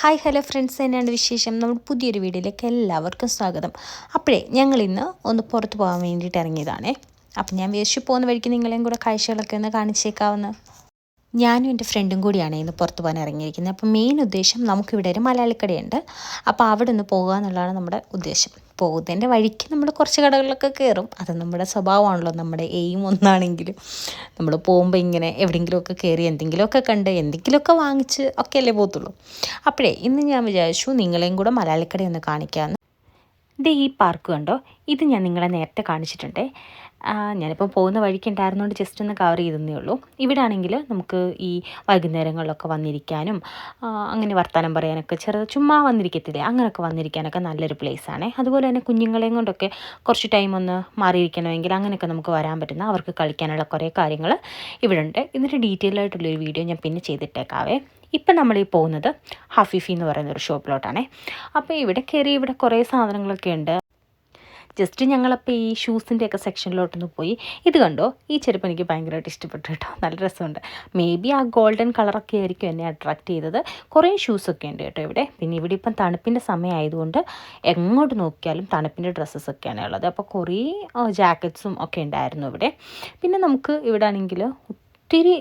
Hi hello friends. എന്നാണ് വിശേഷം? നമ്മൾ പുതിയൊരു വീഡിയോയിലേക്ക് എല്ലാവർക്കും സ്വാഗതം. അപ്പോഴേ ഞങ്ങൾ ഇന്ന് ഒന്ന് പുറത്ത് പോകാൻ വേണ്ടിയിട്ട് ഇറങ്ങിയതാണേ. അപ്പം ഞാൻ വിശേഷിച്ച് പോകുന്ന വഴിക്ക് നിങ്ങളെയും കൂടെ കാഴ്ചകളൊക്കെ ഒന്ന് കാണിച്ചേക്കാവുന്ന. ഞാനും എന്റെ ഫ്രണ്ടും കൂടിയാണ് ഇന്ന് പുറത്ത് പോകാൻ ഇറങ്ങിയിരിക്കുന്നത്. അപ്പം മെയിൻ ഉദ്ദേശം നമുക്കിവിടെ ഒരു മലയാളിക്കടയുണ്ട്. അപ്പോൾ അവിടെ ഒന്ന് പോകുക എന്നുള്ളതാണ് നമ്മുടെ ഉദ്ദേശം. പോകുന്നതിന്റെ വഴിക്ക് നമ്മൾ കുറച്ച് കടകളിലൊക്കെ കയറും. അത് നമ്മുടെ സ്വഭാവമാണല്ലോ. നമ്മുടെ എയിം ഒന്നാണെങ്കിലും. നമ്മൾ പോകുമ്പോൾ ഇങ്ങനെ എവിടെയെങ്കിലുമൊക്കെ കയറി എന്തെങ്കിലുമൊക്കെ കണ്ട് എന്തെങ്കിലുമൊക്കെ വാങ്ങിച്ച് ഒക്കെ അല്ലേ പോകത്തുള്ളൂ. അപ്പോഴേ ഇന്ന് ഞാൻ വിചാരിച്ചു നിങ്ങളെയും കൂടെ മലയാളിക്കടയൊന്ന് കാണിക്കാമെന്ന് ഇത് ഈ പാർക്ക് കണ്ടോ? ഇത് ഞാൻ നിങ്ങളെ നേരത്തെ കാണിച്ചിട്ടുണ്ടേ. ഞാനിപ്പോൾ പോകുന്ന വഴിക്ക് ഉണ്ടായിരുന്നുകൊണ്ട് ജസ്റ്റ് ഒന്ന് കവർ ചെയ്തെന്നേ ഉള്ളൂ. ഇവിടെ ആണെങ്കിൽ നമുക്ക് ഈ വൈകുന്നേരങ്ങളിലൊക്കെ വന്നിരിക്കാനും അങ്ങനെ വർത്തമാനം പറയാനൊക്കെ ചെറു ചുമ്മാ വന്നിരിക്കത്തില്ലേ? അങ്ങനെയൊക്കെ വന്നിരിക്കാനൊക്കെ നല്ലൊരു പ്ലേസാണ് അതുപോലെ തന്നെ കുഞ്ഞുങ്ങളെയും കൊണ്ടൊക്കെ കുറച്ച് ടൈം ഒന്ന് മാറിയിരിക്കണമെങ്കിൽ അങ്ങനെയൊക്കെ നമുക്ക് വരാൻ പറ്റുന്ന അവർക്ക് കളിക്കാനുള്ള കുറേ കാര്യങ്ങൾ ഇവിടെ ഉണ്ട് ഇതിന്റെ ഡീറ്റെയിൽ ആയിട്ടുള്ളൊരു വീഡിയോ ഞാൻ പിന്നെ ചെയ്തിട്ടേക്കാവേ. ഇപ്പം നമ്മൾ ഈ പോകുന്നത് ഹഫീഫി എന്ന് പറയുന്ന ഒരു ഷോപ്പിലോട്ടാണേ അപ്പോൾ ഇവിടെ കയറി ഇവിടെ കുറേ സാധനങ്ങളൊക്കെ ഉണ്ട്. ജസ്റ്റ് ഞങ്ങളപ്പോൾ ഈ ഷൂസിന്റെ ഒക്കെ സെക്ഷനിലോട്ടൊന്ന് പോയി. ഇത് കണ്ടോ? ഈ ചെരുപ്പ് എനിക്ക് ഭയങ്കരമായിട്ട് ഇഷ്ടപ്പെട്ടു കേട്ടോ. നല്ല രസമുണ്ട്. മേ ബി ആ ഗോൾഡൻ കളറൊക്കെ ആയിരിക്കും എന്നെ അട്രാക്റ്റ് ചെയ്തത്. കുറേ ഷൂസൊക്കെ ഉണ്ട് കേട്ടോ ഇവിടെ. പിന്നെ ഇവിടെ ഇപ്പം തണുപ്പിന്റെ സമയമായതുകൊണ്ട് എങ്ങോട്ട് നോക്കിയാലും തണുപ്പിന്റെ ഡ്രസ്സസ്സൊക്കെയാണ് ഉള്ളത്. അപ്പോൾ കുറേ ജാക്കറ്റ്സും ഒക്കെ ഉണ്ടായിരുന്നു ഇവിടെ. പിന്നെ നമുക്ക് ഇവിടെ ആണെങ്കിൽ ഒത്തിരി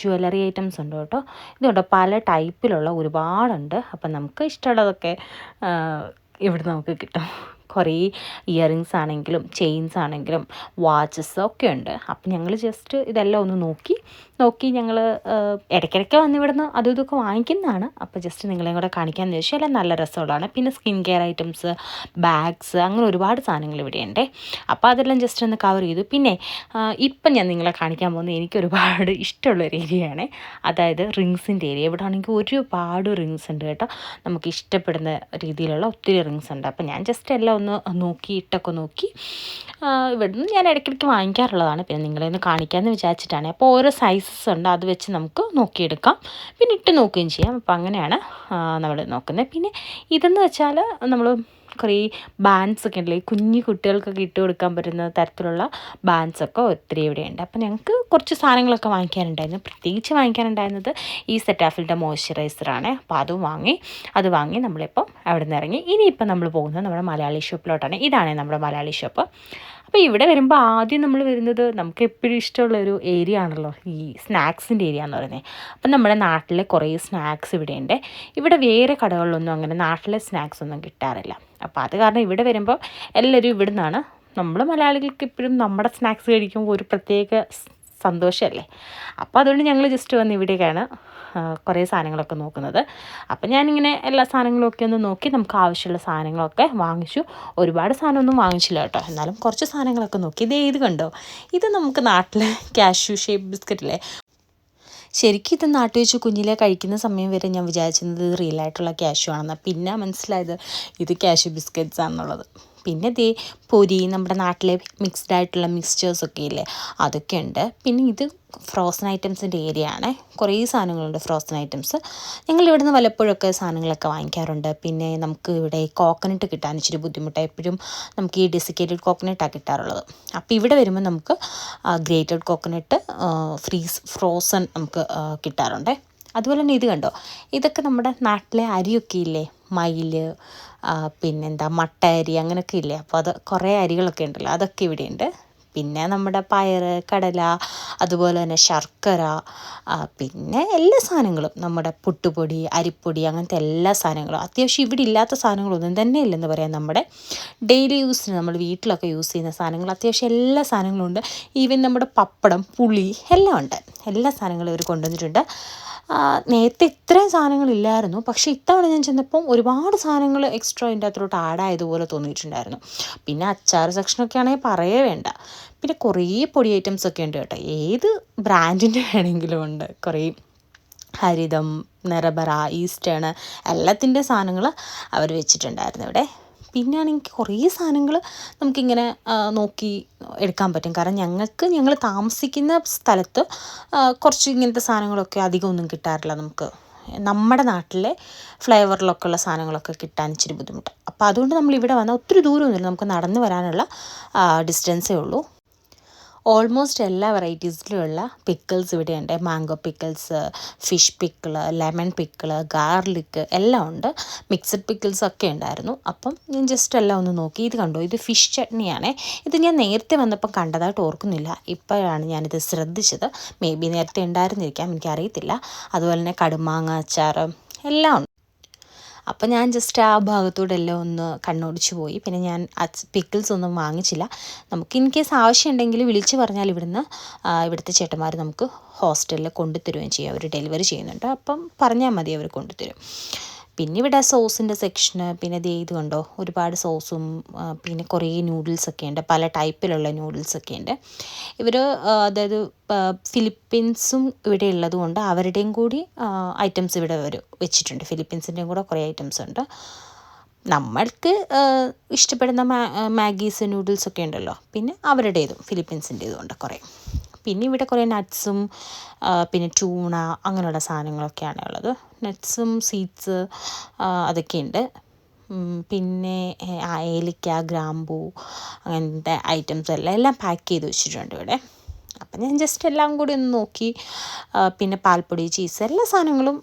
ജ്വല്ലറി ഐറ്റംസ് ഉണ്ട് കേട്ടോ. ഇതുണ്ട്? പല ടൈപ്പിലുള്ള ഒരുപാടുണ്ട്. അപ്പം നമുക്ക് ഇഷ്ടമുള്ളതൊക്കെ ഇവിടെ നമുക്ക് കിട്ടും. കുറേ ഇയറിങ്സ് ആണെങ്കിലും ചെയിൻസ് ആണെങ്കിലും വാച്ചസ് ഒക്കെ ഉണ്ട്. അപ്പം ഞങ്ങൾ ജസ്റ്റ് ഇതെല്ലാം ഒന്ന് നോക്കി നോക്കി ഞങ്ങൾ ഇടയ്ക്കിടയ്ക്ക് വന്ന് ഇവിടുന്ന് അതും ഇതൊക്കെ വാങ്ങിക്കുന്നതാണ്. അപ്പോൾ ജസ്റ്റ് നിങ്ങളെയും കൂടെ കാണിക്കാമെന്ന് ചോദിച്ചാൽ എല്ലാം നല്ല രസമുള്ളതാണ്. പിന്നെ സ്കിൻ കെയർ ഐറ്റംസ് ബാഗ്സ് അങ്ങനെ ഒരുപാട് സാധനങ്ങൾ ഇവിടെയുണ്ട് അപ്പോൾ അതെല്ലാം ജസ്റ്റ് ഒന്ന് കവർ ചെയ്തു. പിന്നെ ഇപ്പം ഞാൻ നിങ്ങളെ കാണിക്കാൻ പോകുന്നത് എനിക്ക് ഒരുപാട് ഇഷ്ടമുള്ള ഒരു ഏരിയയാണ്. അതായത് റിങ്സിന്റെ ഏരിയ. ഇവിടെ ആണെങ്കിൽ ഒരുപാട് റിങ്സ് ഉണ്ട് കേട്ടോ. നമുക്ക് ഇഷ്ടപ്പെടുന്ന രീതിയിലുള്ള ഒത്തിരി റിങ്സ് ഉണ്ട്. അപ്പോൾ ഞാൻ ജസ്റ്റ് എല്ലാം ഒന്ന് നോക്കി. ഇട്ടൊക്കെ നോക്കി ഇവിടുന്ന് ഞാൻ ഇടയ്ക്കിടയ്ക്ക് വാങ്ങിക്കാറുള്ളതാണ്. പിന്നെ നിങ്ങളെ ഒന്ന് കാണിക്കാമെന്ന് വിചാരിച്ചിട്ടാണ്. അപ്പോൾ ഓരോ സൈസസ് ഉണ്ട്. അത് വെച്ച് നമുക്ക് നോക്കിയെടുക്കാം. പിന്നെ ഇട്ട് നോക്കുകയും ചെയ്യാം. അപ്പോൾ അങ്ങനെയാണ് നമ്മൾ നോക്കുന്നത്. പിന്നെ ഇതെന്ന് വെച്ചാൽ നമ്മൾ കുറേ ബാൻസ് ഒക്കെ ഉണ്ടല്ലോ. കുഞ്ഞു കുട്ടികൾക്കൊക്കെ ഇട്ട് കൊടുക്കാൻ പറ്റുന്ന തരത്തിലുള്ള ബാൻസൊക്കെ ഒത്തിരി ഇവിടെയുണ്ട്. അപ്പോൾ ഞങ്ങൾക്ക് കുറച്ച് സാധനങ്ങളൊക്കെ വാങ്ങിക്കാനുണ്ടായിരുന്നു. പ്രത്യേകിച്ച് വാങ്ങിക്കാനുണ്ടായിരുന്നത് ഈ സെറ്റാഫിലിന്റെ മോയ്സ്ചറൈസറാണ് അപ്പോൾ അതും വാങ്ങി അത് വാങ്ങി നമ്മളിപ്പം അവിടെ നിന്ന് ഇറങ്ങി. ഇനിയിപ്പം നമ്മൾ പോകുന്നത് നമ്മുടെ മലയാളി ഷോപ്പിലോട്ടാണ്. ഇതാണ് നമ്മുടെ മലയാളി ഷോപ്പ്. അപ്പോൾ ഇവിടെ വരുമ്പോൾ ആദ്യം നമ്മൾ വരുന്നത് നമുക്ക് എപ്പോഴും ഇഷ്ടമുള്ള ഒരു ഏരിയ ആണല്ലോ. ഈ സ്നാക്സിന്റെ ഏരിയ എന്ന് പറയുന്നത്. അപ്പം നമ്മുടെ നാട്ടിലെ കുറേ സ്നാക്സ് ഇവിടെയുണ്ട്. ഇവിടെ വേറെ കടകളിലൊന്നും അങ്ങനെ നാട്ടിലെ സ്നാക്സ് ഒന്നും കിട്ടാറില്ല. അപ്പോൾ അത് കാരണം ഇവിടെ വരുമ്പോൾ എല്ലാവരും ഇവിടെ നിന്നാണ് നമ്മൾ മലയാളികൾക്ക് എപ്പോഴും നമ്മുടെ സ്നാക്സ് കഴിക്കുമ്പോൾ ഒരു പ്രത്യേക സന്തോഷമല്ലേ അപ്പോൾ അതുകൊണ്ട് ഞങ്ങൾ ജസ്റ്റ് വന്ന് ഇവിടേക്കാണ് കുറേ സാധനങ്ങളൊക്കെ നോക്കുന്നത്. അപ്പം ഞാനിങ്ങനെ എല്ലാ സാധനങ്ങളൊക്കെ ഒന്ന് നോക്കി നമുക്ക് ആവശ്യമുള്ള സാധനങ്ങളൊക്കെ വാങ്ങിച്ചു. ഒരുപാട് സാധനമൊന്നും വാങ്ങിച്ചില്ല കേട്ടോ. എന്നാലും കുറച്ച് സാധനങ്ങളൊക്കെ നോക്കി. ഇത് ഏത് കണ്ടോ? ഇത് നമുക്ക് നാട്ടിലെ കാഷ്യൂ ഷേപ്പ് ബിസ്ക്കറ്റില്ലേ ശരിക്കും ഇത് നാട്ടിൽ വെച്ച് കുഞ്ഞിലെ കഴിക്കുന്ന സമയം വരെ ഞാൻ വിചാരിച്ചിരുന്നത് ഇത് റിയൽ ആയിട്ടുള്ള ക്യാഷു ആണെന്ന്. പിന്നെ മനസ്സിലായത് ഇത് ക്യാഷു ബിസ്ക്കറ്റ്സ് ആണെന്നുള്ളത്. പിന്നെ ദേ പൊരി നമ്മുടെ നാട്ടിലെ മിക്സ്ഡ് ആയിട്ടുള്ള മിക്സ്ചേഴ്സൊക്കെ ഇല്ലേ അതൊക്കെ ഉണ്ട്. പിന്നെ ഇത് ഫ്രോസൺ ഐറ്റംസിന്റെ ഏരിയ ആണ്. കുറേ സാധനങ്ങളുണ്ട് ഫ്രോസൺ ഐറ്റംസ് ഞങ്ങൾ ഇവിടുന്ന് വല്ലപ്പോഴൊക്കെ സാധനങ്ങളൊക്കെ വാങ്ങിക്കാറുണ്ട്. പിന്നെ നമുക്ക് ഇവിടെ കോക്കനട്ട് കിട്ടാൻ ഇച്ചിരി ബുദ്ധിമുട്ടാണ് എപ്പോഴും നമുക്ക് ഈ ഡെസിക്കേറ്റഡ് കോക്കനട്ടാണ് കിട്ടാറുള്ളത്. അപ്പോൾ ഇവിടെ വരുമ്പോൾ നമുക്ക് ഗ്രേറ്റഡ് കോക്കനട്ട് ഫ്രീസ് ഫ്രോസൺ നമുക്ക് കിട്ടാറുണ്ട്. അതുപോലെ തന്നെ ഇത് കണ്ടോ? ഇതൊക്കെ നമ്മുടെ നാട്ടിലെ അരിയൊക്കെ ഇല്ലേ മയിൽ പിന്നെന്താ മട്ട അരി അങ്ങനെയൊക്കെ ഇല്ലേ? അപ്പോൾ അത് കുറേ അരികളൊക്കെ ഉണ്ടല്ലോ അതൊക്കെ ഇവിടെയുണ്ട്. പിന്നെ നമ്മുടെ പയർ കടല അതുപോലെ തന്നെ ശർക്കര പിന്നെ എല്ലാ സാധനങ്ങളും നമ്മുടെ പുട്ടുപൊടി അരിപ്പൊടി അങ്ങനത്തെ എല്ലാ സാധനങ്ങളും. അത്യാവശ്യം ഇവിടെ ഇല്ലാത്ത സാധനങ്ങളൊന്നും തന്നെ ഇല്ലെന്ന് പറയാം. നമ്മുടെ ഡെയിലി യൂസിന് നമ്മൾ വീട്ടിലൊക്കെ യൂസ് ചെയ്യുന്ന സാധനങ്ങൾ അത്യാവശ്യം എല്ലാ സാധനങ്ങളും ഉണ്ട്. ഈവൻ നമ്മുടെ പപ്പടം പുളി എല്ലാം ഉണ്ട്. എല്ലാ സാധനങ്ങളും ഇവർ കൊണ്ടുവന്നിട്ടുണ്ട്. നേരത്തെ ഇത്രയും സാധനങ്ങളില്ലായിരുന്നു. പക്ഷേ ഇത്തവണ ഞാൻ ചെന്നപ്പം ഒരുപാട് സാധനങ്ങൾ എക്സ്ട്രാ അതിന്റെ അകത്തോട്ട് ആഡ് ആയതുപോലെ തോന്നിയിട്ടുണ്ടായിരുന്നു. പിന്നെ അച്ചാർ സെക്ഷനൊക്കെ ആണെങ്കിൽ പറയേ വേണ്ട. പിന്നെ കുറേ പൊടി ഐറ്റംസ് ഒക്കെ ഉണ്ട് കേട്ടോ. ഏത് ബ്രാൻഡിന്റെ വേണമെങ്കിലും ഉണ്ട്. കുറേ ഹരിതം നിറബറ ഈസ്റ്റേൺ എല്ലാത്തിന്റെ സാധനങ്ങൾ അവർ വെച്ചിട്ടുണ്ടായിരുന്നു ഇവിടെ. പിന്നെ ആണെങ്കിൽ കുറേ സാധനങ്ങൾ നമുക്കിങ്ങനെ നോക്കി എടുക്കാൻ പറ്റും. കാരണം ഞങ്ങൾക്ക് ഞങ്ങൾ താമസിക്കുന്ന സ്ഥലത്ത് കുറച്ച് ഇങ്ങനത്തെ സാധനങ്ങളൊക്കെ അധികം ഒന്നും കിട്ടാറില്ല നമുക്ക്. നമ്മുടെ നാട്ടിലെ ഫ്ലേവറിലൊക്കെ ഉള്ള സാധനങ്ങളൊക്കെ കിട്ടാൻ ഇച്ചിരി ബുദ്ധിമുട്ട്. അപ്പോൾ അതുകൊണ്ട് നമ്മൾ ഇവിടെ വന്നാൽ ഒത്തിരി ദൂരമൊന്നുമില്ല. നമുക്ക് നടന്നു വരാനുള്ള ഡിസ്റ്റൻസേ ഉള്ളൂ. ഓൾമോസ്റ്റ് എല്ലാ വെറൈറ്റീസിലുമുള്ള പിക്കിൾസ് ഇവിടെയുണ്ട്. Mango pickles fish pickle lemon pickle garlic എല്ലാം ഉണ്ട്. മിക്സഡ് പിക്കിൾസ് ഒക്കെ ഉണ്ടായിരുന്നു. അപ്പം ഞാൻ ജസ്റ്റ് എല്ലാം ഒന്ന് നോക്കി. ഇത് കണ്ടോ? ഇത് ഫിഷ് ചട്നിയാണ്. ഇത് ഞാൻ നേരത്തെ വന്നപ്പം കണ്ടതായിട്ട് ഓർക്കുന്നില്ല. ഇപ്പോഴാണ് ഞാനിത് ശ്രദ്ധിച്ചത്. മേ ബി നേരത്തെ ഉണ്ടായിരുന്നിരിക്കാം. എനിക്കറിയത്തില്ല. അതുപോലെ തന്നെ കടുമാങ്ങ അച്ചാർ എല്ലാം ഉണ്ട്. അപ്പോൾ ഞാൻ ജസ്റ്റ് ആ ഭാഗത്തൂടെ എല്ലാം ഒന്ന് കണ്ണോടിച്ച് പോയി. പിന്നെ ഞാൻ പിക്കിൾസ് ഒന്നും വാങ്ങിച്ചില്ല. നമുക്ക് ഇൻ കേസ് ആവശ്യമുണ്ടെങ്കിൽ വിളിച്ച് പറഞ്ഞാൽ ഇവിടുന്ന് ഇവിടുത്തെ ചേട്ടന്മാർ നമുക്ക് ഹോസ്റ്റലിൽ കൊണ്ടുതരുകയും ചെയ്യും. അവർ ഡെലിവറി ചെയ്യുന്നുണ്ട്. അപ്പം പറഞ്ഞാൽ മതി അവർ കൊണ്ടുതരും. പിന്നെ ഇവിടെ സോസിന്റെ സെക്ഷന് പിന്നെ ദേ ഇത് കണ്ടോ? ഒരുപാട് സോസും പിന്നെ കുറേ നൂഡിൽസൊക്കെ ഉണ്ട്. പല ടൈപ്പിലുള്ള നൂഡിൽസൊക്കെ ഉണ്ട്. ഇവർ അതായത് ഫിലിപ്പീൻസും ഇവിടെ ഉള്ളതുകൊണ്ട് അവരുടെയും കൂടി ഐറ്റംസ് ഇവിടെ അവർ വെച്ചിട്ടുണ്ട്. ഫിലിപ്പീൻസിന്റെയും കൂടെ കുറേ ഐറ്റംസ് ഉണ്ട്. നമ്മൾക്ക് ഇഷ്ടപ്പെടുന്ന മാ മാഗീസ് നൂഡിൽസൊക്കെ ഉണ്ടല്ലോ. പിന്നെ അവരുടേതും ഫിലിപ്പീൻസിന്റേതും ഉണ്ട് കുറേ. പിന്നെ ഇവിടെ കുറേ നട്ട്സും പിന്നെ ടൂണ അങ്ങനെയുള്ള സാധനങ്ങളൊക്കെയാണ് ഉള്ളത്. നട്ട്സും സീഡ്സ് അതൊക്കെയുണ്ട്. പിന്നെ ഏലക്ക ഗ്രാമ്പൂ അങ്ങനത്തെ ഐറ്റംസ് എല്ലാം എല്ലാം പാക്ക് ചെയ്ത് വെച്ചിട്ടുണ്ട് ഇവിടെ. അപ്പം ഞാൻ ജസ്റ്റ് എല്ലാം കൂടി ഒന്ന് നോക്കി പിന്നെ പാൽപ്പൊടി ചീസ് എല്ലാ സാധനങ്ങളും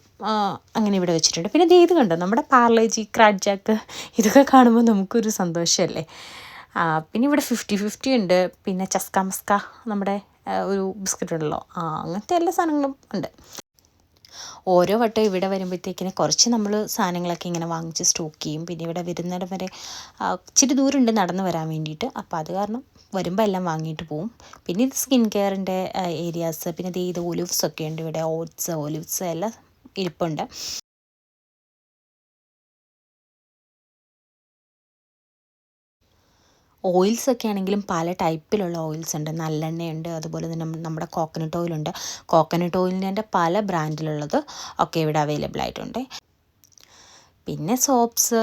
അങ്ങനെ ഇവിടെ വെച്ചിട്ടുണ്ട്. പിന്നെ ഇത് കണ്ടോ? നമ്മുടെ പാർലേജി ക്രാഡ് ജാക്ക് ഇതൊക്കെ കാണുമ്പോൾ നമുക്കൊരു സന്തോഷമല്ലേ? പിന്നെ ഇവിടെ ഫിഫ്റ്റി ഫിഫ്റ്റി ഉണ്ട്. പിന്നെ ചസ്ക മസ്ക നമ്മുടെ ഒരു ബിസ്ക്കറ്റ് ഉണ്ടല്ലോ ആ അങ്ങനത്തെ എല്ലാ സാധനങ്ങളും ഉണ്ട്. ഓരോ വട്ടം ഇവിടെ വരുമ്പോഴത്തേക്കിന് കുറച്ച് നമ്മൾ സാധനങ്ങളൊക്കെ ഇങ്ങനെ വാങ്ങിച്ച് സ്റ്റോക്ക് ചെയ്യും. പിന്നെ ഇവിടെ വരുന്നിടം വരെ ഇച്ചിരി ദൂരമുണ്ട് നടന്നു വരാൻ വേണ്ടിയിട്ട്. അപ്പോൾ അത് കാരണം വരുമ്പോൾ എല്ലാം വാങ്ങിയിട്ട് പോവും. പിന്നെ ഇത് സ്കിൻ കെയറിന്റെ ഏരിയാസ് പിന്നെ ഇത് ഒലിവ്സ് ഒക്കെ ഉണ്ട് ഇവിടെ. ഓട്സ് ഒലിവ്സ് എല്ലാം ഇരിപ്പുണ്ട്. ഓയിൽസ് ഒക്കെ ആണെങ്കിലും പല ടൈപ്പിലുള്ള ഓയിൽസ് ഉണ്ട്. നല്ലെണ്ണയുണ്ട് അതുപോലെ തന്നെ നമ്മുടെ കോക്കനട്ട് ഓയിലുണ്ട് കോക്കനട്ട് ഓയിലിന്റെ പല ബ്രാൻഡിലുള്ളത് ഒക്കെ ഇവിടെ അവൈലബിൾ ആയിട്ടുണ്ട്. പിന്നെ soaps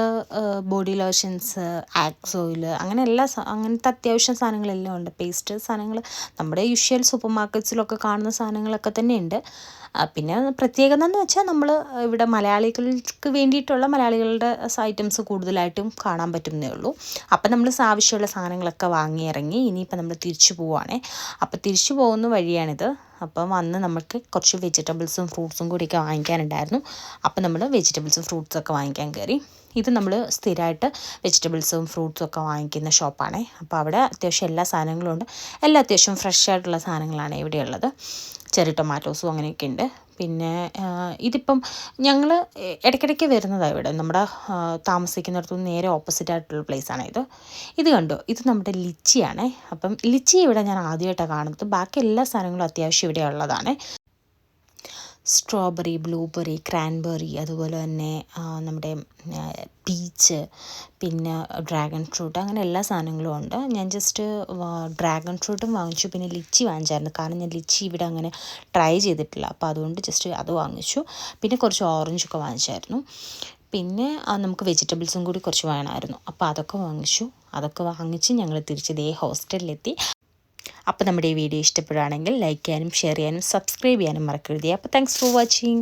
body lotions Axe oil അങ്ങനെ എല്ലാ അങ്ങനത്തെ അത്യാവശ്യം സാധനങ്ങളെല്ലാം ഉണ്ട്. പേസ്റ്റ് സാധനങ്ങൾ നമ്മുടെ യൂഷ്വൽ സൂപ്പർ മാർക്കറ്റ്സിലൊക്കെ കാണുന്ന സാധനങ്ങളൊക്കെ തന്നെ ഉണ്ട് പിന്നെ പ്രത്യേകത എന്ന് വെച്ചാൽ നമ്മൾ ഇവിടെ മലയാളികൾക്ക് വേണ്ടിയിട്ടുള്ള മലയാളികളുടെ ഐറ്റംസ് കൂടുതലായിട്ടും കാണാൻ പറ്റുന്നേ ഉള്ളൂ. അപ്പം നമ്മൾ ആവശ്യമുള്ള സാധനങ്ങളൊക്കെ വാങ്ങി ഇറങ്ങി ഇനിയിപ്പോൾ നമ്മൾ തിരിച്ചു പോവുകയാണേ അപ്പോൾ തിരിച്ചു പോകുന്ന വഴിയാണിത്. അപ്പം വന്ന് നമുക്ക് കുറച്ച് വെജിറ്റബിൾസും ഫ്രൂട്ട്സും കൂടിയൊക്കെ വാങ്ങിക്കാനുണ്ടായിരുന്നു. അപ്പം നമ്മൾ വെജിറ്റബിൾസും ഫ്രൂട്ട്സൊക്കെ വാങ്ങിക്കാൻ കയറി. ഇത് നമ്മൾ സ്ഥിരമായിട്ട് വെജിറ്റബിൾസും ഫ്രൂട്ട്സും ഒക്കെ വാങ്ങിക്കുന്ന ഷോപ്പാണേ. അപ്പോൾ അവിടെ അത്യാവശ്യം എല്ലാ സാധനങ്ങളും ഉണ്ട്. എല്ലാ അത്യാവശ്യം ഫ്രഷ് ആയിട്ടുള്ള സാധനങ്ങളാണ് ഇവിടെയുള്ളത് ചെറി ടൊമാറ്റോസും അങ്ങനെയൊക്കെ ഉണ്ട്. പിന്നെ ഇതിപ്പം ഞങ്ങൾ ഇടയ്ക്കിടയ്ക്ക് വരുന്നതാണ് ഇവിടെ. നമ്മുടെ താമസിക്കുന്നിടത്തു നേരെ ഓപ്പോസിറ്റ് ആയിട്ടുള്ള പ്ലേസാണ് ഇത്. ഇത് കണ്ടോ? ഇത് നമ്മുടെ ലിച്ചിയാണ്. അപ്പം ലിച്ചി ഇവിടെ ഞാൻ ആദ്യമായിട്ടാണ് കാണുന്നത്. ബാക്കി എല്ലാ സാധനങ്ങളും അത്യാവശ്യം ഇവിടെ ഉള്ളതാണ്. സ്ട്രോബെറി ബ്ലൂബെറി ക്രാൻബെറി അതുപോലെ തന്നെ നമ്മുടെ പീച്ച് പിന്നെ ഡ്രാഗൺ ഫ്രൂട്ട് അങ്ങനെ എല്ലാ സാധനങ്ങളും ഉണ്ട്. ഞാൻ ജസ്റ്റ് ഡ്രാഗൺ ഫ്രൂട്ടും വാങ്ങിച്ചു. പിന്നെ ലിച്ചി വാങ്ങിച്ചായിരുന്നു. കാരണം ഞാൻ ലിച്ചി ഇവിടെ അങ്ങനെ ട്രൈ ചെയ്തിട്ടില്ല. അപ്പോൾ അതുകൊണ്ട് ജസ്റ്റ് അത് വാങ്ങിച്ചു. പിന്നെ കുറച്ച് ഓറഞ്ചൊക്കെ വാങ്ങിച്ചായിരുന്നു. പിന്നെ നമുക്ക് വെജിറ്റബിൾസും കൂടി കുറച്ച് വേണമായിരുന്നു. അപ്പോൾ അതൊക്കെ വാങ്ങിച്ചു. അതൊക്കെ വാങ്ങിച്ച് ഞങ്ങൾ തിരിച്ച് ദേ ഹോസ്റ്റലിലെത്തി അപ്പോൾ നമ്മുടെ ഈ വീഡിയോ ഇഷ്ടപ്പെടുകയാണെങ്കിൽ ലൈക്ക് ചെയ്യാനും ഷെയർ ചെയ്യാനും സബ്സ്ക്രൈബ് ചെയ്യാനും മറക്കരുത്. അപ്പോൾ താങ്ക്സ് ഫോർ വാച്ചിങ്